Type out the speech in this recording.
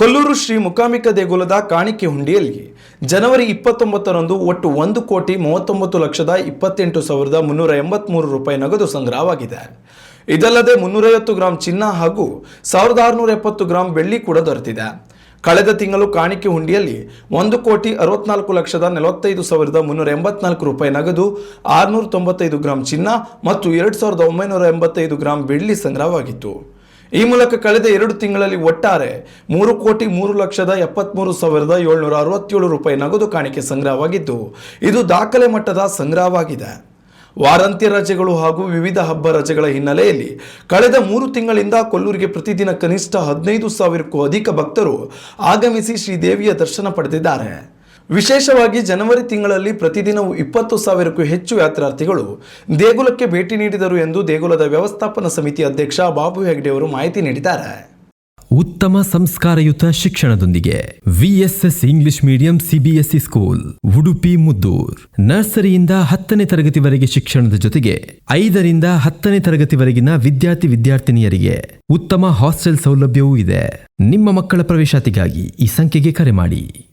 ಕೊಲ್ಲೂರು ಶ್ರೀ ಮುಕಾಂಬಿಕಾ ದೇಗುಲದ ಕಾಣಿಕೆ ಹುಂಡಿಯಲ್ಲಿ ಜನವರಿ ಇಪ್ಪತ್ತೊಂಬತ್ತರಂದು ಒಟ್ಟು ಒಂದು ಕೋಟಿ ಮೂವತ್ತೊಂಬತ್ತು ಲಕ್ಷದ ಇಪ್ಪತ್ತೆಂಟು ಸಾವಿರದ ಮುನ್ನೂರ ಎಂಬತ್ಮೂರು ರೂಪಾಯಿ ನಗದು ಸಂಗ್ರಹವಾಗಿದೆ. ಇದಲ್ಲದೆ ಮುನ್ನೂರೈವತ್ತು ಗ್ರಾಂ ಚಿನ್ನ ಹಾಗೂ ಸಾವಿರದ ಆರುನೂರ ಎಪ್ಪತ್ತು ಗ್ರಾಂ ಬೆಳ್ಳಿ ಕೂಡ ದೊರೆತಿದೆ. ಕಳೆದ ತಿಂಗಳು ಕಾಣಿಕೆ ಹುಂಡಿಯಲ್ಲಿ ಒಂದು ಕೋಟಿ ಅರವತ್ನಾಲ್ಕು ಲಕ್ಷದ ನಲವತ್ತೈದು ಸಾವಿರದ ಮುನ್ನೂರ ಎಂಬತ್ನಾಲ್ಕು ರೂಪಾಯಿ ನಗದು, ಆರುನೂರ ತೊಂಬತ್ತೈದು ಗ್ರಾಂ ಚಿನ್ನ ಮತ್ತು ಎರಡು ಸಾವಿರದ ಒಂಬೈನೂರ ಎಂಬತ್ತೈದು ಗ್ರಾಂ ಬೆಳ್ಳಿ ಸಂಗ್ರಹವಾಗಿತ್ತು. ಈ ಮೂಲಕ ಕಳೆದ ಎರಡು ತಿಂಗಳಲ್ಲಿ ಒಟ್ಟಾರೆ ಮೂರು ಕೋಟಿ ಮೂರು ಲಕ್ಷದ ಎಪ್ಪತ್ಮೂರು ಸಾವಿರದ ಏಳ್ನೂರ ಅರವತ್ತೇಳು ರೂಪಾಯಿ ನಗದು ಕಾಣಿಕೆ ಸಂಗ್ರಹವಾಗಿದ್ದು, ಇದು ದಾಖಲೆ ಮಟ್ಟದ ಸಂಗ್ರಹವಾಗಿದೆ. ವಾರಾಂತ್ಯ ರಜೆಗಳು ಹಾಗೂ ವಿವಿಧ ಹಬ್ಬ ರಜೆಗಳ ಹಿನ್ನೆಲೆಯಲ್ಲಿ ಕಳೆದ ಮೂರು ತಿಂಗಳಿಂದ ಕೊಲ್ಲೂರಿಗೆ ಪ್ರತಿದಿನ ಕನಿಷ್ಠ ಹದಿನೈದು ಸಾವಿರಕ್ಕೂ ಅಧಿಕ ಭಕ್ತರು ಆಗಮಿಸಿ ಶ್ರೀದೇವಿಯ ದರ್ಶನ ಪಡೆದಿದ್ದಾರೆ. ವಿಶೇಷವಾಗಿ ಜನವರಿ ತಿಂಗಳಲ್ಲಿ ಪ್ರತಿದಿನವೂ ಇಪ್ಪತ್ತು ಸಾವಿರಕ್ಕೂ ಹೆಚ್ಚು ಯಾತ್ರಾರ್ಥಿಗಳು ದೇಗುಲಕ್ಕೆ ಭೇಟಿ ನೀಡಿದರು ಎಂದು ದೇಗುಲದ ವ್ಯವಸ್ಥಾಪನಾ ಸಮಿತಿ ಅಧ್ಯಕ್ಷ ಬಾಬು ಹೆಗ್ಡೆ ಅವರು ಮಾಹಿತಿ ನೀಡಿದ್ದಾರೆ. ಉತ್ತಮ ಸಂಸ್ಕಾರಯುತ ಶಿಕ್ಷಣದೊಂದಿಗೆ VSS English medium CBSE school, Udupi, Muddur. ನರ್ಸರಿಯಿಂದ ಹತ್ತನೇ ತರಗತಿವರೆಗೆ ಶಿಕ್ಷಣದ ಜೊತೆಗೆ ಐದರಿಂದ ಹತ್ತನೇ ತರಗತಿವರೆಗಿನ ವಿದ್ಯಾರ್ಥಿ ವಿದ್ಯಾರ್ಥಿನಿಯರಿಗೆ ಉತ್ತಮ ಹಾಸ್ಟೆಲ್ ಸೌಲಭ್ಯವೂ ಇದೆ. ನಿಮ್ಮ ಮಕ್ಕಳ ಪ್ರವೇಶಾತಿಗಾಗಿ ಈ ಸಂಖ್ಯೆಗೆ ಕರೆ ಮಾಡಿ.